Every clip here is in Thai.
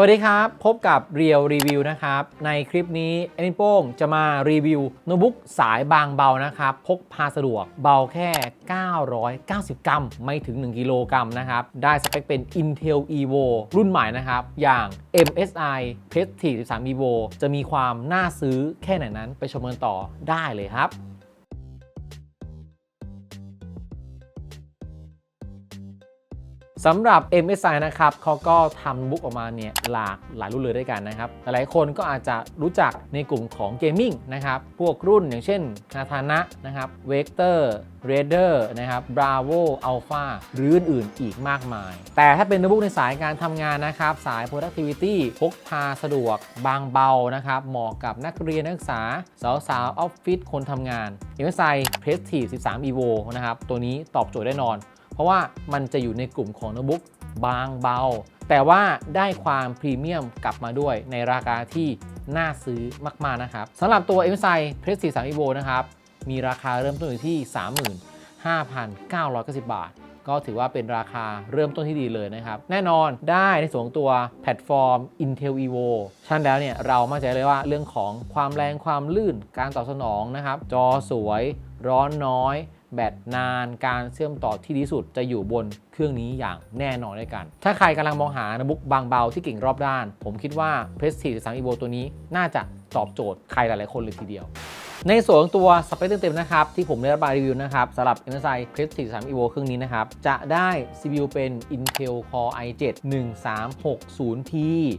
สวัสดีครับ พบกับเรียวรีวิวนะครับ ในคลิปนี้แอนิโป้งจะมารีวิวโน้ตบุ๊กสายบางเบานะครับ พกพาสะดวกเบาแค่ 990 กรัม ไม่ถึง 1 กิโลกรัมนะครับ ได้สเปคเป็น Intel Evo รุ่นใหม่นะครับ อย่าง MSI Prestige 13 Evo จะมีความน่าซื้อแค่ไหนนั้นไปชมกันต่อได้เลยครับ สำหรับ MSI นะครับเขาก็ทำบุ๊กออกมาเนี่ยหลากหลายรุ่นเลยด้วยกันนะครับหลายคนก็อาจจะรู้จักในกลุ่มของเกมมิ่งนะครับพวกรุ่นอย่างเช่นคาทานะนะครับ Vector Raider นะครับ Bravo Alpha หรืออื่นๆอีกมากมาย แต่ถ้าเป็นโน้ตบุ๊กในสายการทำงานนะครับ สาย productivity พกพาสะดวก บางเบานะครับเหมาะกับนักเรียนนักศึกษา สาวๆออฟฟิศคนทำงาน MSI Prestige 13 Evo นะครับตัวนี้ตอบโจทย์แน่นอน เพราะว่ามันจะอยู่ในกลุ่มของโน้ตบุ๊กบางเบา แต่ว่าได้ความพรีเมียมกลับมาด้วยในราคาที่น่าซื้อมาก ๆ นะครับสำหรับตัว MSI Prestige 3 Evo นะครับ มีราคาเริ่มต้นอยู่ที่ 35,990 บาท ก็ถือว่าเป็นราคาเริ่มต้นที่ดีเลยนะครับ แน่นอนได้ในส่วนตัวแพลตฟอร์ม Intel Evo ฉะนั้นแล้วเนี่ยเรามั่นใจเลยว่าเรื่องของความแรงความลื่นการตอบสนองนะครับ จอสวย ร้อนน้อย แบตนานการเชื่อมต่อที่ดีสุดจะอยู่บนเครื่องนี้อย่างแน่นอนด้วยกัน ถ้าใครกำลังมองหาโน้ตบุ๊กบางเบาที่เก่งรอบด้าน ผมคิดว่า Prestige 3 Evo ตัวนี้น่าจะตอบโจทย์ใครหลายๆคนเลยทีเดียว ในส่วนของตัวสเปคเต็มๆนะครับ ที่ผมได้รับรีวิวนะครับสำหรับ MSI Prestige 3 Evo เครื่องนี้นะครับ จะได้ CPU เป็น Intel Core i7 1360T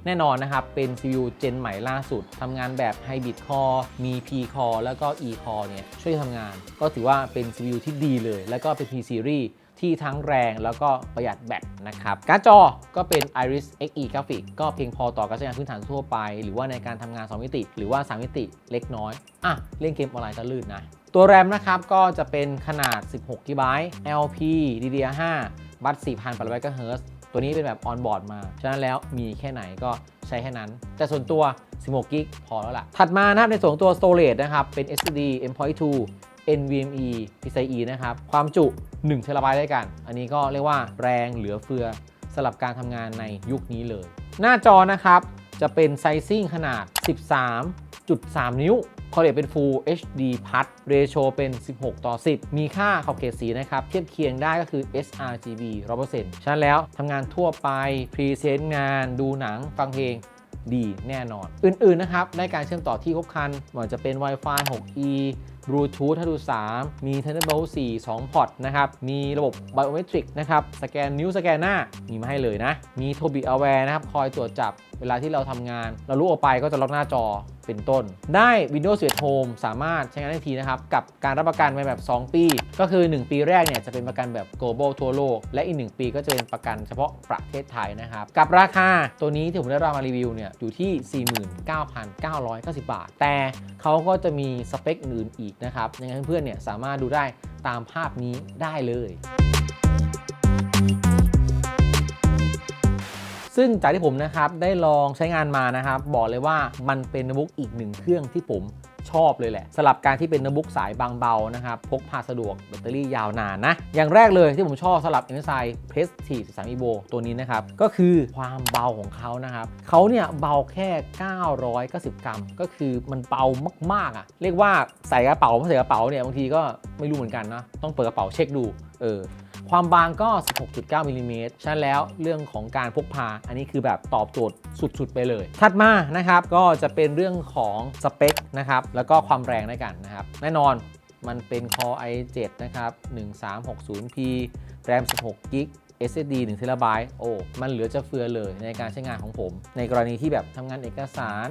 แน่นอนนะครับ เป็น CPU เจนใหม่ล่าสุดทำงานแบบ Hybrid Core มี P Core แล้วก็ E Core เนี่ยช่วยทำงาน ก็ถือว่าเป็น CPU ที่ดีเลย แล้วก็เป็น P Series ที่ทั้งแรงแล้วก็ประหยัดแบตนะครับการ์ดจอก็เป็น Iris Xe Graphics ก็เพียงพอต่อการใช้งานพื้นฐานทั่วไป หรือว่าในการทำงาน 2 มิติ หรือว่า 3 มิติเล็กน้อย อะ เล่นเกมออนไลน์ก็ลื่นนะ ตัวแรมนะครับก็จะเป็นขนาด 16 GB LP DDR5 บัต4,800 MHz ตัวนี้เป็นแบบออนบอร์ดมา ฉะนั้นแล้วมีแค่ไหนก็ใช้แค่นั้น แต่ส่วนตัว 16กิกพอแล้วล่ะ ถัดมานะครับในส่วนตัว storage นะครับ เป็น SSD M.2 NVMe PCIe นะครับ ความจุ 1 t b ด้วยกัน อันนี้ก็เรียกว่าแรงเหลือเฟือสำหรับการทำงานในยุคนี้เลย หน้าจอนะครับจะเป็นไซซิ่งขนาด 13.3 นิ้วคอเดเป็น Full HD Plus เรโชเป็น 16 ต่อ 10 มีค่าขอบเขตสีนะครับ เทียบเคียงได้ก็คือ sRGB 100%ฉะนั้นแล้วทำงานทั่วไป พรีเซนต์งานดูหนังฟังเพลงดีแน่นอน อื่น ๆ นะครับ ได้การเชื่อมต่อที่ครบครันไมันจะเป็น Wi-Fi 6E Bluetooth 5.3มี Thunderbolt 4 2 พอร์ตนะครับ มีระบบ Biometric นะครับ สแกนนิ้วสแกนหน้า มีมาให้เลยนะ มี Tobii Aware นะครับ คอยตรวจจับ เวลาที่เราทำงาน เราลุกออกไปก็จะล็อกหน้าจอเป็นต้น ได้ Windows 11 Home สามารถใช้งานได้ทีนะครับ กับการรับประกันไปแบบ 2 ปี ก็คือ 1 ปีแรกเนี่ยจะเป็นประกันแบบ global ทั่วโลก และอีก 1 ปีก็จะเป็นประกันเฉพาะประเทศไทยนะครับ กับราคาตัวนี้ที่ผมได้รับมารีวิวเนี่ยอยู่ที่ 49,990 บาท แต่เขาก็จะมีสเปคอื่นอีกนะครับยังไงเพื่อนๆเนี่ยสามารถดูได้ตามภาพนี้ได้เลย ซึ่งจากที่ผมนะครับได้ลองใช้งานมานะครับ บอกเลยว่ามันเป็นโน้ตบุ๊กอีกหนึ่งเครื่องที่ผมชอบเลยแหละสลับการที่เป็นโน้ตบุ๊กสายบางเบานะครับ พกพาสะดวกแบตเตอรี่ยาวนานนะ อย่างแรกเลยที่ผมชอบสลับ MSI Prestige 13 Evo ตัวนี้นะครับ ก็คือความเบาของเขานะครับเขาเนี่ยเบาแค่ 990 กรัม ก็คือมันเบามากๆอะ เรียกว่าใส่กระเป๋าไม่ใส่กระเป๋าเนี่ยบางทีก็ไม่รู้เหมือนกันนะ ต้องเปิดกระเป๋าเช็คดู เออ ความบางก็ 16.9มิลลิเมตรฉะนั้นแล้วเรื่องของการพกพา อันนี้คือแบบตอบโจทย์สุดๆ ไปเลย ถัดมานะครับก็จะเป็นเรื่องของสเปคนะครับแล้วก็ความแรงด้วยกันนะครับ แน่นอนมันเป็น Core i7 นะครับ 1360p RAM 16 g b SSD 1 t b โอ้ มันเหลือจะเฟือเลยในการใช้งานของผม ในกรณีที่แบบทำงานเอกสาร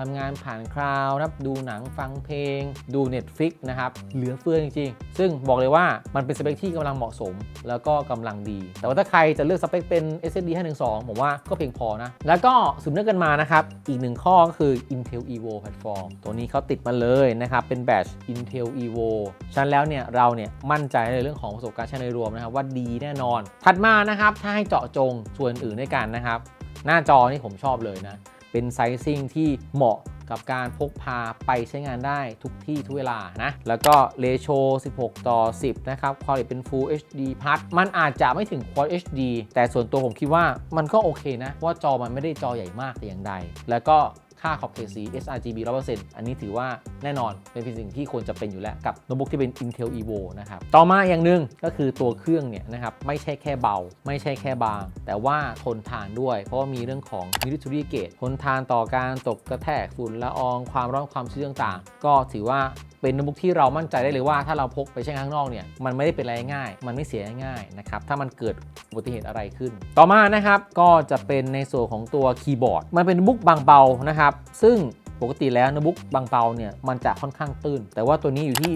ทำงานผ่านคลาวด์นะครับดูหนังฟังเพลง ดู Netflix นะครับเหลือเฟือจริงๆ ซึ่งบอกเลยว่ามันเป็นสเปคที่กำลังเหมาะสม แล้วก็กำลังดี แต่ว่าถ้าใครจะเลือกสเปคเป็น SSD 512 ผมว่าก็เพียงพอนะ แล้วก็สืบเนื่องกันมานะครับ อีกหนึ่งข้อก็คือ Intel Evo Platform ตัวนี้เขาติดมาเลยนะครับ เป็นแบต Intel Evo ฉะนั้นแล้วเนี่ยเราเนี่ยมั่นใจในเรื่องของประสบการณ์ใช้ในรวมนะครับว่าดีแน่นอน ถัดมานะครับถ้าให้เจาะจงส่วนอื่นด้วยกันนะครับหน้าจอนี่ผมชอบเลยนะ เป็นไซซิ่งที่เหมาะกับการพกพาไปใช้งานได้ทุกที่ทุกเวลานะ แล้วก็เรโช16 ต่อ 10 นะครับความละเอียดเป็น Full HD พัดมันอาจจะไม่ถึง Quad HD แต่ส่วนตัวผมคิดว่ามันก็โอเคนะเพราะว่าจอมันไม่ได้จอใหญ่มากแต่อย่างใด แล้วก็ ค่าขอบเขตสี sRGB 100%อันนี้ถือว่าแน่นอนเป็นสิ่งที่ควรจะเป็นอยู่แล้วกับโน้ตบุ๊กที่เป็น Intel Evo นะครับต่อมาอย่างหนึ่งก็คือตัวเครื่องเนี่ยนะครับไม่ใช่แค่เบา ไม่ใช่แค่บาง แต่ว่าทนทานด้วย เพราะว่ามีเรื่องของ military grade ทนทานต่อการตกกระแทกฝุ่นละอองความร้อนความชื้นต่างๆ ก็ถือว่าเป็นโน้ตบุ๊กที่เรามั่นใจได้เลยว่าถ้าเราพกไปใช้งานข้างนอกเนี่ยมันไม่ได้เป็นอะไรง่าย มันไม่เสียง่ายนะครับถ้ามันเกิดอุบัติเหตุอะไรขึ้น ต่อมานะครับก็จะเป็นในส่วนของตัวคีย์บอร์ด มันเป็นบุ๊กบางเบานะครับซึ่งปกติแล้วโน้ตบุ๊กบางเบาเนี่ยมันจะค่อนข้างตื้น แต่ว่าตัวนี้อยู่ที่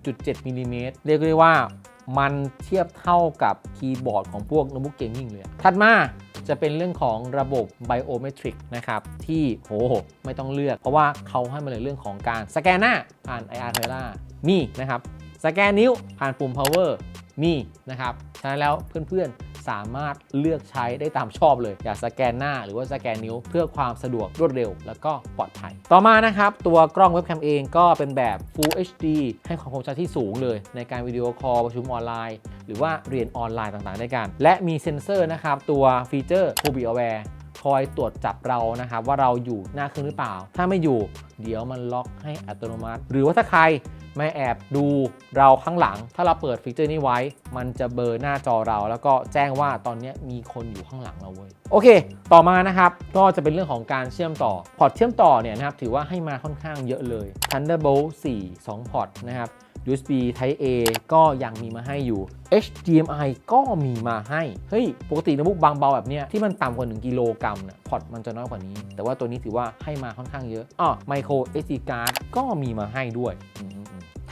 1.7มิลลิเมตรเรียกได้ว่ามันเทียบเท่ากับคีย์บอร์ดของพวกโน้ตบุ๊กเกมมิ่งเลย ถัดมาจะเป็นเรื่องของระบบ Biometric นะครับ ที่โหไม่ต้องเลือก เพราะว่าเขาให้มาเลยเรื่องของการสแกนหน้าผ่าน IR Camera มีนะครับ สแกนนิ้วผ่านปุ่ม power มีนะครับ ฉะนั้นแล้วเพื่อนๆ สามารถเลือกใช้ได้ตามชอบเลย อย่าสแกนหน้าหรือว่าสแกนนิ้วเพื่อความสะดวกรวดเร็ว แล้วก็ปลอดภัย ต่อมานะครับ ตัวกล้องเว็บแคมเองก็เป็นแบบ Full HD ให้ความคมชัดที่สูงเลย ในการวิดีโอคอลประชุมออนไลน์ หรือว่าเรียนออนไลน์ต่างๆ ได้กัน และมีเซ็นเซอร์นะครับตัวฟีเจอร์ Hobby Aware คอยตรวจจับเรานะครับว่าเราอยู่หน้าเครื่องหรือเปล่า ถ้าไม่อยู่เดี๋ยวมันล็อกให้อัตโนมัติ หรือว่าถ้าใครไม่แอบดูเราข้างหลัง ถ้าเราเปิดฟีเจอร์นี้ไว้ มันจะเบอร์หน้าจอเรา แล้วก็แจ้งว่าตอนนี้มีคนอยู่ข้างหลังเราเว้ยโอเค ต่อมานะครับ ก็จะเป็นเรื่องของการเชื่อมต่อ พอร์ตเชื่อมต่อเนี่ยนะครับถือว่าให้มาค่อนข้างเยอะเลย Thunderbolt 4 2 พอร์ตนะครับ USB Type A ก็ยังมีมาให้อยู่ HDMI ก็มีมาให้ เฮ้ย ปกติโน้ตบุ๊กบางเบาแบบเนี้ยที่มันต่ำกว่า 1 กิโลกรัมเนี่ยพอร์ตมันจะน้อยกว่านี้ แต่ว่าตัวนี้ถือว่าให้มาค่อนข้างเยอะอ๋อ Micro SD card ก็มีมาให้ด้วย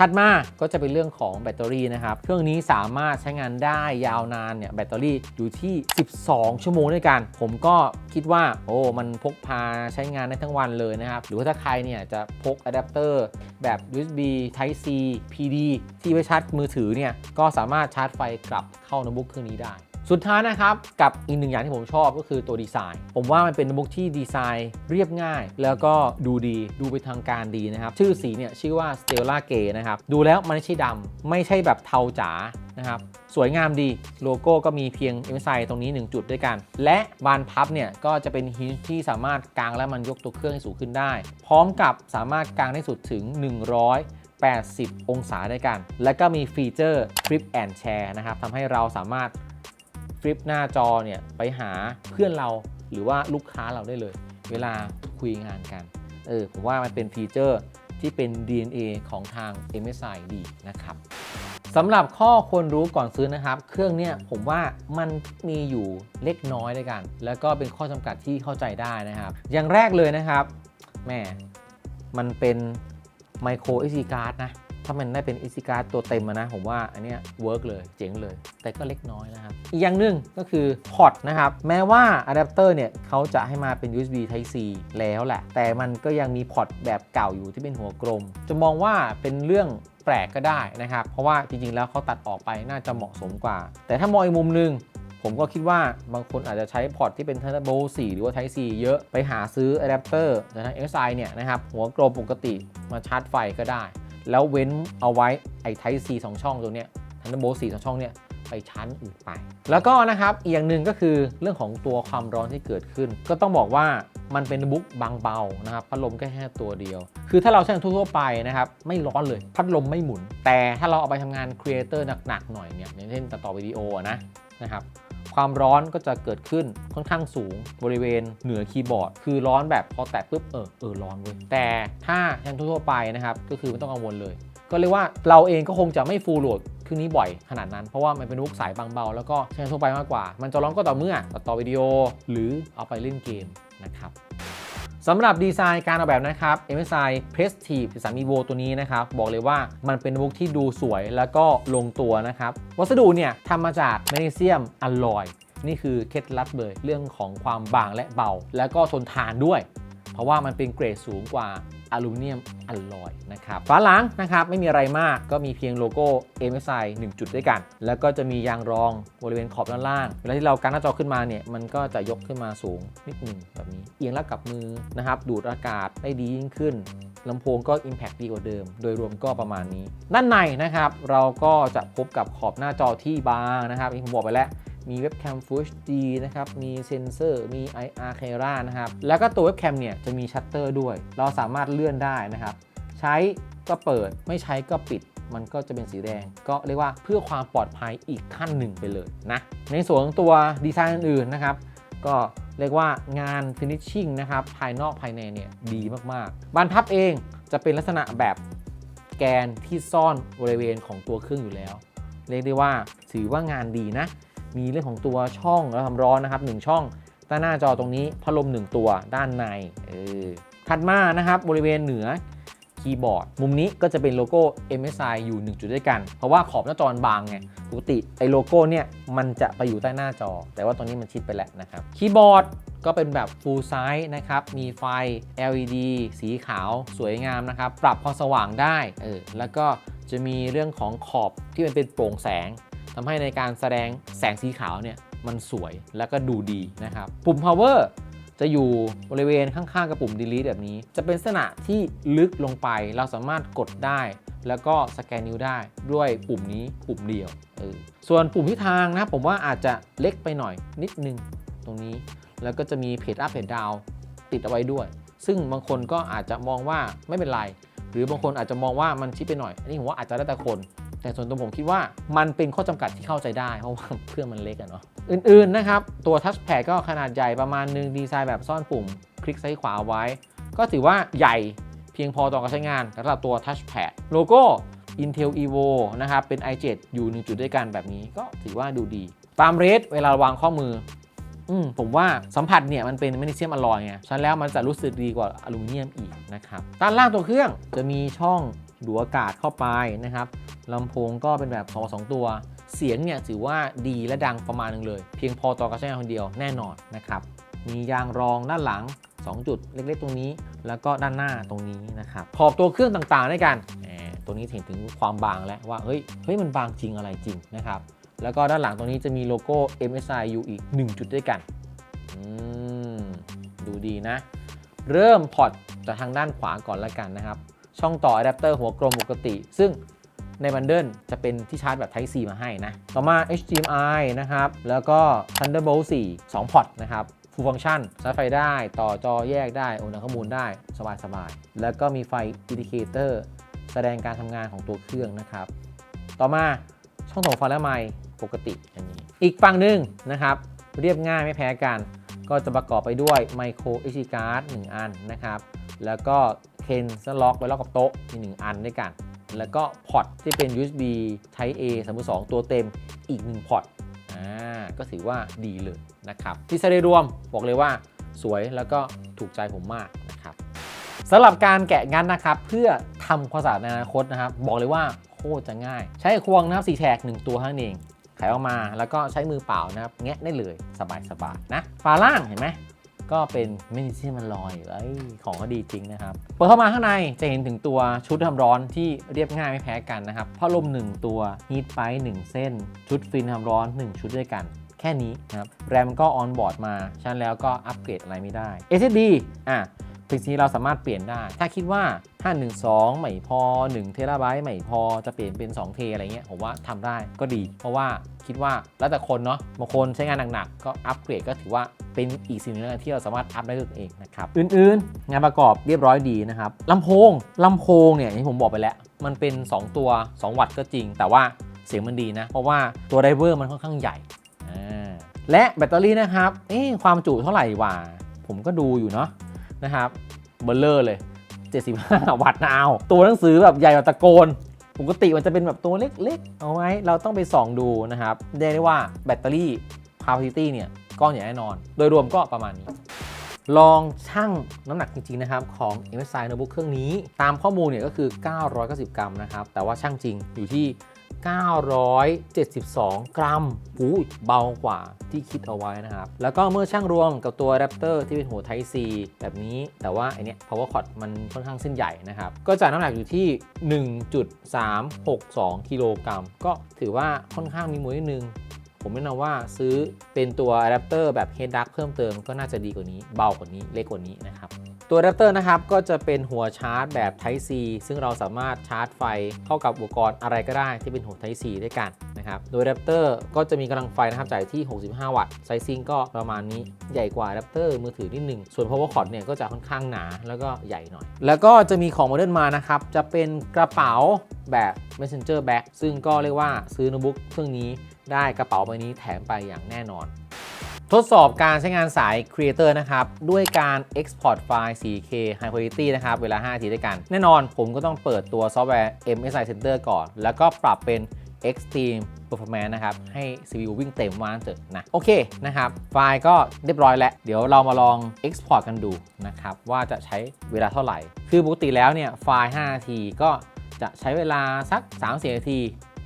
ถัดมาก็จะเป็นเรื่องของแบตเตอรี่นะครับ เครื่องนี้สามารถใช้งานได้ยาวนานเนี่ยแบตเตอรี่อยู่ที่ 12 ชั่วโมงด้วยกัน ผมก็คิดว่า โอ้มันพกพาใช้งานได้ทั้งวันเลยนะครับ หรือว่าถ้าใครเนี่ยจะพกอะแดปเตอร์แบบ USB Type C PD ที่ไว้ชาร์จมือถือเนี่ยก็สามารถชาร์จไฟกลับเข้าโน้ตบุ๊กเครื่องนี้ได้ สุดท้ายนะครับกับอีกหนึ่งอย่างที่ผมชอบก็คือตัวดีไซน์ ผมว่ามันเป็นโน้ตบุ๊กที่ดีไซน์เรียบง่าย แล้วก็ดูดีดูไปทางการดีนะครับ ชื่อสีเนี่ยชื่อว่า Stella Gray นะครับ ดูแล้วมันไม่ใช่ดำไม่ใช่แบบเทาจ๋านะครับสวยงามดีโลโก้ก็มีเพียง m s i ตรงนี้ 1 จุดด้วยกัน และบานพับเนี่ยก็จะเป็นฮินที่สามารถกางและมันยกตัวเครื่องให้สูงขึ้นได้ พร้อมกับสามารถกางได้สุดถึง180 องศาด้วยกัน และก็มีฟีเจอร์ Flip and Share นะครับทำให้เราสามารถ ฟลิปหน้าจอเนี่ยไปหาเพื่อนเราหรือว่าลูกค้าเราได้เลย เวลาคุยงานกันเออผมว่ามันเป็นฟีเจอร์ที่เป็น DNA ของทาง MSI ดีนะครับสำหรับข้อควรรู้ก่อนซื้อนะครับ เครื่องเนี่ยผมว่ามันมีอยู่เล็กน้อยด้วยกัน แล้วก็เป็นข้อจำกัดที่เข้าใจได้นะครับ อย่างแรกเลยนะครับแม่มันเป็น Micro SD card นะ ถ้ามันได้เป็น SD card ตัวเต็มนะ ผมว่าอันเนี้ยเวิร์กเลยเจ๋งเลย แต่ก็เล็กน้อยนะครับ อีกอย่างหนึ่งก็คือพอร์ตนะครับ แม้ว่าอะแดปเตอร์เนี่ยเขาจะให้มาเป็น USB Type C แล้วแหละ แต่มันก็ยังมีพอร์ตแบบเก่าอยู่ที่เป็นหัวกลม จะมองว่าเป็นเรื่องแปลกก็ได้นะครับ เพราะว่าจริงๆแล้วเขาตัดออกไปน่าจะเหมาะสมกว่า แต่ถ้ามองอีกมุมหนึงผมก็คิดว่าบางคนอาจจะใช้พอร์ตที่เป็น Thunderbolt 4 หรือว่า Type C เยอะไปหาซื้ออะแดปเตอร์จากทาง SI เนี่ยนะครับหัวกลมปกติมาชาร์จไฟก็ได้ แล้วเว้นเอาไว้ไอ้ Type C 2 ช่องตัวเนี้ย Thunderbolt 4 2 ช่องเนี่ยไปชั้นอื่นไป แล้วก็นะครับอีกอย่างหนึ่งก็คือเรื่องของตัวความร้อนที่เกิดขึ้น ก็ต้องบอกว่ามันเป็นบุ๊กบางเบานะครับพัดลมแค่แค่ตัวเดียว คือถ้าเราใช้งานทั่วๆไปนะครับไม่ร้อนเลยพัดลมไม่หมุน แต่ถ้าเราเอาไปทำงานครีเอเตอร์หนักๆหน่อยเนี่ยอย่างเช่นตัดต่อวิดีโออะนะนะครับ ความร้อนก็จะเกิดขึ้นค่อนข้างสูงบริเวณเหนือคีย์บอร์ด คือร้อนแบบพอแตะปุ๊บเออเออร้อนเว้ยแต่ถ้าใช้ทั่วไปนะครับ ก็คือไม่ต้องกังวลเลย ก็เรียกว่าเราเองก็คงจะไม่ฟูลโหลดเครื่องนี้บ่อยขนาดนั้น เพราะว่ามันเป็นลูกสายบางเบา แล้วก็ใช้งานทั่วไปมากกว่า มันจะร้อนก็ต่อเมื่อตัดต่อวิดีโอหรือเอาไปเล่นเกมนะครับ สำหรับดีไซน์การออกแบบนะครับ MSI Prestige 13 Evo ตัวนี้นะครับ บอกเลยว่ามันเป็นบุ๊กที่ดูสวยแล้วก็ลงตัวนะครับ วัสดุเนี่ยทำมาจากแมกนีเซียมอลลอย นี่คือเคล็ดลับเลยเรื่องของความบางและเบา แล้วก็ทนทานด้วย เพราะว่ามันเป็นเกรดสูงกว่า อลูมิเนียมอลลอยนะครับฝาหลังนะครับไม่มีอะไรมากก็มีเพียงโลโก้ MSI 1 จุดด้วยกัน แล้วก็จะมียางรองบริเวณขอบด้านล่างเวลาที่เราการหน้าจอขึ้นมาเนี่ยมันก็จะยกขึ้นมาสูงนิดหนึ่งแบบนี้ เอียงแล้วกับมือนะครับดูดอากาศได้ดียิ่งขึ้นลำโพงก็ Impact ดีกว่าเดิม โดยรวมก็ประมาณนี้ ด้านในนะครับ เราก็จะพบกับขอบหน้าจอที่บางนะครับที่ผมบอกไปแล้ว มีเว็บแคม Full HD นะครับ มีเซนเซอร์ มี IR camera นะครับ แล้วก็ตัวเว็บแคมเนี่ยจะมีชัตเตอร์ด้วย เราสามารถเลื่อนได้นะครับ ใช้ก็เปิด ไม่ใช้ก็ปิด มันก็จะเป็นสีแดง ก็เรียกว่าเพื่อความปลอดภัยอีกขั้นหนึ่งไปเลยนะ ในส่วนของตัวดีไซน์อื่นๆนะครับ ก็เรียกว่างาน finishing นะครับ ภายนอกภายในเนี่ยดีมากๆ บานพับเองจะเป็นลักษณะแบบแกนที่ซ่อนบริเวณของตัวเครื่องอยู่แล้ว เรียกได้ว่าถือว่างานดีนะ มีเรื่องของตัวช่องแล้วทำร้อนนะครับ1ช่องด้านหน้าจอตรงนี้พัดลม 1 ตัวด้านในเออถัดมานะครับบริเวณเหนือคีย์บอร์ด มุมนี้ก็จะเป็นโลโก้ MSI อยู่ 1 จุดด้วยกัน เพราะว่าขอบหน้าจอบางไงปกติไอ้โลโก้เนี่ยมันจะไปอยู่ใต้หน้าจอ แต่ว่าตอนนี้มันชิดไปแล้วนะครับคีย์บอร์ดก็เป็นแบบ full size นะครับ มีไฟ LED สีขาวสวยงามนะครับ ปรับความสว่างได้ เออ แล้วก็จะมีเรื่องของขอบที่มันเป็นโปร่งแสง ทำให้ในการแสดงแสงสีขาวเนี่ยมันสวยแล้วก็ดูดีนะครับ ปุ่ม power จะอยู่บริเวณข้างๆกับปุ่ม delete แบบนี้ จะเป็นลักษณะที่ลึกลงไป เราสามารถกดได้ แล้วก็สแกนนิ้วได้ด้วยปุ่มนี้ปุ่มเดียวออส่วนปุ่มทิศทางนะ ผมว่าอาจจะเล็กไปหน่อยนิดนึงตรงนี้ แล้วก็จะมีเพจอัพเพจดาวติดเอาไว้ด้วย ซึ่งบางคนก็อาจจะมองว่าไม่เป็นไร หรือบางคนอาจจะมองว่ามันชิดไปหน่อย อันนี้ผมว่าอาจจะแล้วแต่คน แต่ส่วนตัวผมคิดว่ามันเป็นข้อจำกัดที่เข้าใจได้ เพราะว่าเครื่องมันเล็กอะเนาะอื่นๆนะครับ ตัวทัชแพดก็ขนาดใหญ่ประมาณนึงดีไซน์แบบซ่อนปุ่ม คลิกซ้ายขวาไว้ ก็ถือว่าใหญ่เพียงพอต่อการใช้งานสำหรับตัวทัชแพดโลโก้ Intel Evo นะครับ เป็น i7 อยู่หนึ่งจุดด้วยกันแบบนี้ก็ถือว่าดูดี ตามเรทเวลาวางข้อมืออืมผมว่าสัมผัสเนี่ยมันเป็นแมกนีเซียมอลลอยไงฉะนั้นแล้วมันจะรู้สึกดีกว่าอลูมิเนียมอีกนะครับด้านล่างตัวเครื่องจะมีช่องดูอากาศเข้าไปนะครับ ลำโพงก็เป็นแบบ2 2ตัว เสียงเนี่ยถือว่าดีและดังประมาณหนึงเลย เพียงพอต่อการใช้งานคนเดียวแน่นอนนะครับ มียางรองด้านหลัง 2 จุดเล็กๆ ตรงนี้ แล้วก็ด้านหน้าตรงนี้นะครับ ขอบตัวเครื่องต่างๆด้วยกันตัวนี้เห็นถึงความบางแล้วว่า เฮ้ย เฮ้ย มันบางจริงอะไรจริงนะครับ แล้วก็ด้านหลังตรงนี้จะมีโลโก้ MSI อยู่อีก 1 จุดด้วยกันอืมดูดีนะ เริ่มพอร์ตจากทางด้านขวาก่อนละกันนะครับ ช่องต่ออะแดปเตอร์หัวกลมปกติ ซึ่ง ในบันเดิลจะเป็นที่ชาร์จแบบ Type C มาให้นะ ต่อมา HDMI นะครับ แล้วก็ Thunderbolt 4 2พอร์ตนะครับ Full Function ชาร์จไฟได้ต่อจอแยกได้โอนข้อมูลได้สบายๆ แล้วก็มีไฟ Indicator แสดงการทำงานของตัวเครื่องนะครับ ต่อมาช่องส่งไฟและไมค์ปกติอันนี้ อีกฝั่งหนึ่งนะครับ เรียบง่ายไม่แพ้กัน ก็จะประกอบไปด้วย Micro SD Card 1อันนะครับ แล้วก็เคนสล็อกไว้ล็อกกับโต๊ะอีก1อันด้วยกัน แล้วก็พอร์ตที่เป็น USB Type A 3.2 ตัวเต็มอีก 1 พอร์ตอ่าก็ถือว่าดีเลยนะครับที่ใช้ได้รวมบอกเลยว่าสวยแล้วก็ถูกใจผมมากนะครับสำหรับการแกะงันนะครับ เพื่อทำความสะอาดในอนาคตนะครับ บอกเลยว่าโคตรจะง่าย ใช้ควงนะครับสีแฉก1ตัวเท่านั้นเองไขออกมาแล้วก็ใช้มือเปล่านะครับแงะได้เลยสบายๆนะฝาล่างเห็นไหม ก็เป็นเมนิเซียมันลอยเอ้ยของก็ดีจริงนะครับ เปิดเข้ามาข้างในจะเห็นถึงตัวชุดทำร้อนที่เรียบง่ายไม่แพ้กันนะครับพัดลม 1 ตัวฮีทไป1เส้น ชุดฟินทำร้อน 1 ชุดด้วยกัน แค่นี้นะครับแรมก็ออนบอร์ดมาชั้นแล้วก็อัปเกรดอะไรไม่ได้ SSD อะ สิ่งนี้เราสามารถเปลี่ยนได้ ถ้าคิดว่า 512 ไม่พอ 1 เทราไบต์ไม่พอจะเปลี่ยนเป็น 2 เทอะไรเงี้ยผมว่าทำได้ก็ดี เพราะว่าคิดว่าแล้วแต่คนเนาะบางคนใช้งานหนักๆก็อัปเกรดก็ถือว่าเป็นอีกสิ่งหนึงที่เราสามารถอัพได้ด้วยตัวเองนะครับ อื่นๆ งานประกอบเรียบร้อยดีนะครับลำโพงลำโพงเนี่ยที่ผมบอกไปแล้ว มันเป็น 2 ตัว 2 วัตต์ก็จริง แต่ว่าเสียงมันดีนะ เพราะว่าตัวไดเวอร์มันค่อนข้างใหญ่ และแบตเตอรี่นะครับเอ๊ความจุเท่าไหร่วะผมก็ดูอยู่เนาะ นะครับเบลเลอร์เลย 75 วัตต์นะเอาตัวหนังสือแบบใหญ่กว่าตะโกน ปกติมันจะเป็นแบบตัวเล็กๆ เอาไว้ เราต้องไปส่องดูนะครับเรียกได้ว่าแบตเตอรี่ capacity เนี่ยก้อนใหญ่แน่นอน โดยรวมก็ประมาณนี้ลองชั่งน้ำหนักจริง ๆ นะครับ ของ MSI Notebook เครื่องนี้ ตามข้อมูลเนี่ยก็คือ 990 กรัมนะครับ แต่ว่าชั่งจริงอยู่ที่ 972 กรัมอู้เบากว่าที่คิดเอาไว้นะครับ แล้วก็เมื่อช่างรวมกับตัว Raptor ที่เป็นหัว Type C แบบนี้แต่ว่าไอเนี้ย Power Cord มันค่อนข้างเส้นใหญ่นะครับ ก็จะน้ำหนักอยู่ที่ 1.362 กิโลกรัมก็ถือว่าค่อนข้างมีมวยนิดนึง ผมแนะนำว่าซื้อเป็นตัวอะแดปเตอร์แบบ Head Duct เพิ่มเติมก็น่าจะดีกว่านี้ เบากว่านี้เล็กกว่านี้นะครับ ตัวอะแดปเตอร์นะครับก็จะเป็นหัวชาร์จแบบ Type C ซึ่งเราสามารถชาร์จไฟเข้ากับอุปกรณ์อะไรก็ได้ที่เป็นหัว Type C ด้วยกันนะครับ โดยอะแดปเตอร์ก็จะมีกำลังไฟนะครับจ่ายที่ 65 วัตต์ไซซิ่งก็ประมาณนี้ใหญ่กว่าอะแดปเตอร์มือถือนิดหนึ่งส่วน power cord เนี่ยก็จะค่อนข้างหนาแล้วก็ใหญ่หน่อย แล้วก็จะมีของโมเดิร์นมานะครับจะเป็นกระเป๋าแบบ messenger bag ซึ่งก็เรียกว่าซื้อโน้ตบุ๊กเครื่องนี้ ได้กระเป๋าใบนี้แถมไปอย่างแน่นอน ทดสอบการใช้งานสาย Creator นะครับ ด้วยการ Export ไฟล์ 4K High Quality นะครับ เวลา 5 นาทีด้วยกัน แน่นอนผมก็ต้องเปิดตัวซอฟต์แวร์ MSI Center ก่อน แล้วก็ปรับเป็น Extreme Performance นะครับ ให้ CPU วิ่งเต็มวานเถอะนะ โอเคนะครับ ไฟล์ก็เรียบร้อยแล้ว เดี๋ยวเรามาลอง Export กันดูนะครับ ว่าจะใช้เวลาเท่าไหร่ คือปกติแล้วเนี่ยไฟล์ 5 นาทีก็จะใช้เวลาสัก3-4นาที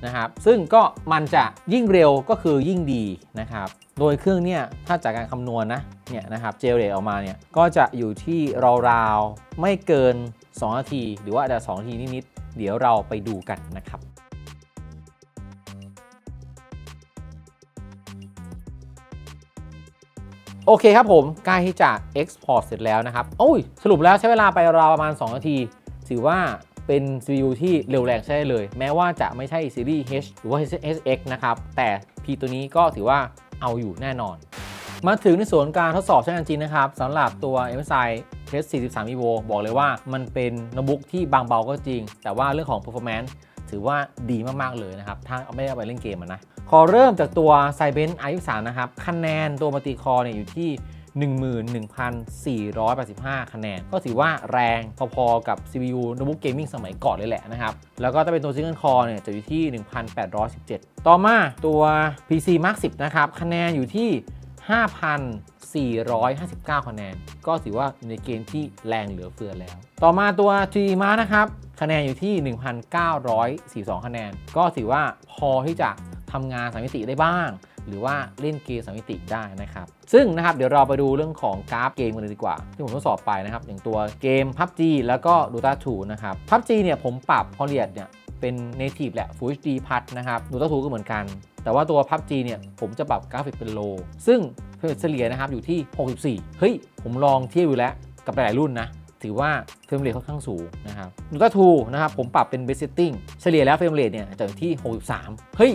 นะครับ ซึ่งก็มันจะยิ่งเร็วก็คือยิ่งดีนะครับ โดยเครื่องเนี่ยถ้าจากการคำนวณนะเนี่ยนะครับเจลเรตออกมาเนี่ยก็จะอยู่ที่ราวๆไม่เกิน 2 นาที หรือว่าอาจจะ2นาทีนิดๆเดี๋ยวเราไปดูกันนะครับโอเคครับผมใกล้ที่จะ Export เสร็จแล้วนะครับ โอ้ย สรุปแล้วใช้เวลาไปราวประมาณ 2 นาที ถือว่า เป็น CPU ที่เร็วแรงใช้เลย แม้ว่าจะไม่ใช่ซีรีส์ H หรือว่า HX นะครับ แต่ P ตัวนี้ก็ถือว่าเอาอยู่แน่นอน มาถึงในส่วนการทดสอบใช้งานจริงนะครับสำหรับตัว MSI Test 43 Evo บอกเลยว่ามันเป็นโน้ตบุ๊กที่บางเบาก็จริง แต่ว่าเรื่องของ performance ถือว่าดีมาก ๆ เลยนะครับ ถ้าไม่ได้เอาไปเล่นเกมะนะ ขอเริ่มจากตัว c y b e n i3 นะครับ คะแนนตัวมัลติคอร์เนี่ยอยู่ที่ 11,485 คะแนน ก็ถือว่าแรงพอๆกับ CPU โน้ตบุ๊กเกมมิ่งสมัยก่อนเลยแหละนะครับ แล้วก็ถ้าเป็นตัว Single Core เนี่ยจะอยู่ที่ 1,817 ต่อมาตัว PC Mark 10 นะครับ คะแนนอยู่ที่5,459 คะแนน ก็ถือว่าอยู่ในเกณฑ์ที่แรงเหลือเฟือแล้ว ต่อมาตัว GMA นะครับ คะแนนอยู่ที่ 1,942 คะแนน ก็ถือว่าพอที่จะทำงานสามมิติได้บ้าง หรือว่าเล่นเกมสามมิติได้นะครับ ซึ่งนะครับเดี๋ยวเราไปดูเรื่องของกราฟเกมกันเลยดีกว่า ที่ผมทดสอบไปนะครับ อย่างตัวเกม PUBG แล้วก็ Dota 2 นะครับ PUBG เนี่ยผมปรับพอเลียดเนี่ยเป็น native แหละ Full HD พัดนะครับ Dota 2 ก็เหมือนกัน แต่ว่าตัว PUBG เนี่ยผมจะปรับกราฟิกเป็นโลซึ่งเฉลี่ยนะครับอยู่ที่ 64 เฮ้ย ผมลองเทียบอยู่แล้วกับหลายรุ่นนะถือว่าเฟรมเรทค่อนข้างสูงนะครับ Dota 2นะครับผมปรับเป็น Base Setting เฉลี่ยแล้วเฟรมเรทเนี่ยจะอยู่ที่ 63 เฮ้ย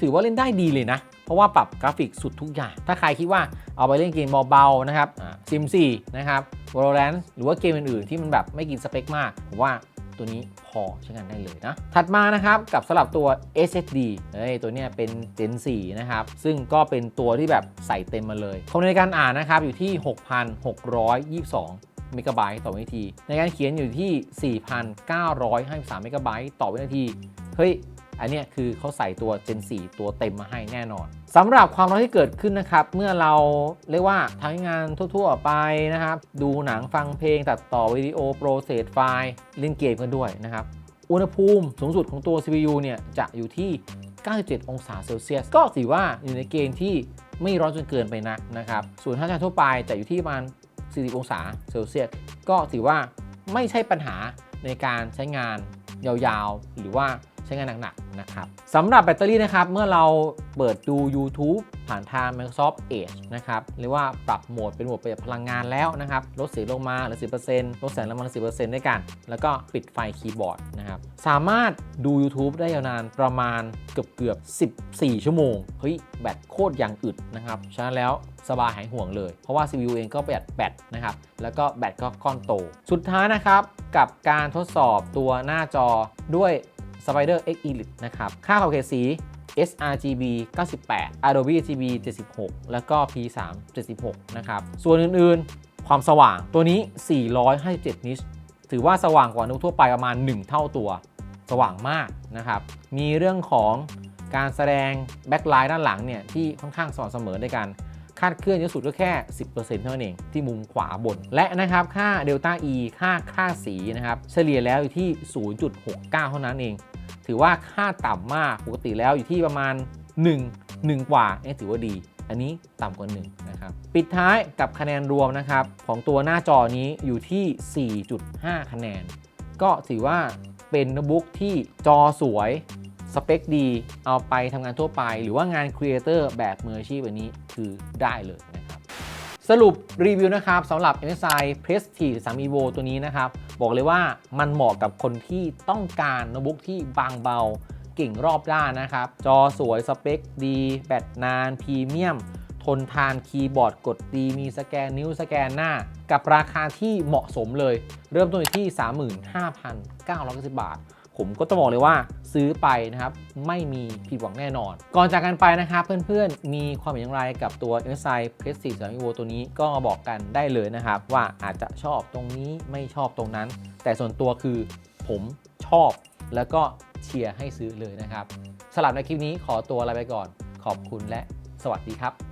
ถือว่าเล่นได้ดีเลยนะ ราะว่าปรับกราฟิกสุดทุกอย่าง ถ้าใครคิดว่าเอาไปเล่นเกมเบาๆนะครับซิม4นะครับ Valorant หรือว่าเกมอื่นๆ ที่มันแบบไม่กินสเปคมากผมว่าตัวนี้พอใช้งานได้เลยนะ ถัดมานะครับกับสำหรับตัว SSD เฮ้ยตัวเนี้ยเป็น Gen 4 นะครับ ซึ่งก็เป็นตัวที่แบบใส่เต็มมาเลยความในการอ่านนะครับอยู่ที่ 6,622เมกะไบต์ต่อวินาที ในการเขียนอยู่ที่ 4,953เมกะไบต์ต่อวินาที เฮ้ย อันนี้คือเขาใส่ตัว Gen 4 ตัวเต็มมาให้แน่นอนสำหรับความร้อนที่เกิดขึ้นนะครับ เมื่อเราเรียกว่าทำงานทั่ว ๆ ไปนะครับ ดูหนังฟังเพลงตัดต่อวิดีโอโปรเซสไฟล์เล่นเกมกันด้วยนะครับ อุณหภูมิสูงสุดของตัว CPU เนี่ยจะอยู่ที่ 97 องศาเซลเซียส ก็ถือว่าอยู่ในเกณฑ์ที่ไม่ร้อนจนเกินไปนักนะครับ ส่วนถ้าใช้ทั่วไปจะอยู่ที่ประมาณ 40 องศาเซลเซียส ก็ถือว่าไม่ใช่ปัญหาในการใช้งานยาวๆ หรือว่า ช้งานหนักๆนะครับสำหรับแบตเตอรี่นะครับ เมื่อเราเปิดดู YouTube ผ่านทาง Microsoft Edge นะครับเรียกว่าปรับโหมดเป็นโหมดประหยัดพลังงานแล้วนะครับลดเสียงลงมาเหลือ 10%ลดแสงลงมาเหลือ 10%ด้วยกัน แล้วก็ปิดไฟคีย์บอร์ดนะครับสามารถดู YouTube ได้ยาวนานประมาณเกือบเกือบ 14 ชั่วโมงเฮ้ยแบตโคตรยังอึดนะครับฉะนั้นแล้วสบายหายห่วงเลย เพราะว่า CPU เองก็ประหยัดแบตนะครับ แล้วก็แบตก็ก้อนโต สุดท้ายนะครับ กับการทดสอบตัวหน้าจอด้วย Spider X Elite นะครับ ค่าขอบเขตสี sRGB 98 Adobe RGB 76 แล้วก็ P3 76 นะครับ ส่วนอื่นๆ ความสว่างตัวนี้ 457 นิช ถือว่าสว่างกว่าโน้ตทั่วไปประมาณ 1 เท่าตัว สว่างมากนะครับ มีเรื่องของการแสดงแบ็คไลท์ด้านหลังเนี่ยที่ค่อนข้างสม่ำเสมอด้วยกันคาดเคลื่อนเยอะสุดก็แค่ 10%เท่านั้นเอง ที่มุมขวาบน และนะครับ ค่าเดลต้า E ค่าค่าสีนะครับ เฉลี่ยแล้วอยู่ที่ 0.69 เท่านั้นเอง ถือว่าค่าต่ำมากปกติแล้วอยู่ที่ประมาณ 1 1 กว่าเอ๊ะถือว่าดี อันนี้ต่ำกว่า1นะครับปิดท้ายกับคะแนนรวมนะครับของตัวหน้าจอนี้อยู่ที่ 4.5 คะแนน ก็ถือว่าเป็นโน้ตบุ๊กที่จอสวยสเปคดีเอาไปทำงานทั่วไป หรือว่างานครีเอเตอร์แบบมืออาชีพอันนี้คือได้เลยนะครับ สรุปรีวิวนะครับสำหรับ MSI Prestige 3 Evo ตัวนี้นะครับ บอกเลยว่ามันเหมาะกับคนที่ต้องการโน้ตบุ๊กที่บางเบาเก่งรอบด้านนะครับ จอสวยสเปคดี แบตนานพรีเมียม ทนทานคีย์บอร์ดกดดี มีสแกนนิ้วสแกนหน้า กับราคาที่เหมาะสมเลย เริ่มต้นที่ 35,990 บาท ผมก็ต้องบอกเลยว่าซื้อไปนะครับ ไม่มีผิดหวังแน่นอน ก่อนจากกันไปนะครับเพื่อนๆ มีความเห็นอย่างไรกับตัว MSI Prestige 3 Evo ตัวนี้ก็มาบอกกันได้เลยนะครับ ว่าอาจจะชอบตรงนี้ไม่ชอบตรงนั้น แต่ส่วนตัวคือผมชอบ แล้วก็เชียร์ให้ซื้อเลยนะครับสำหรับในคลิปนี้ขอตัวลาไปก่อน ขอบคุณและสวัสดีครับ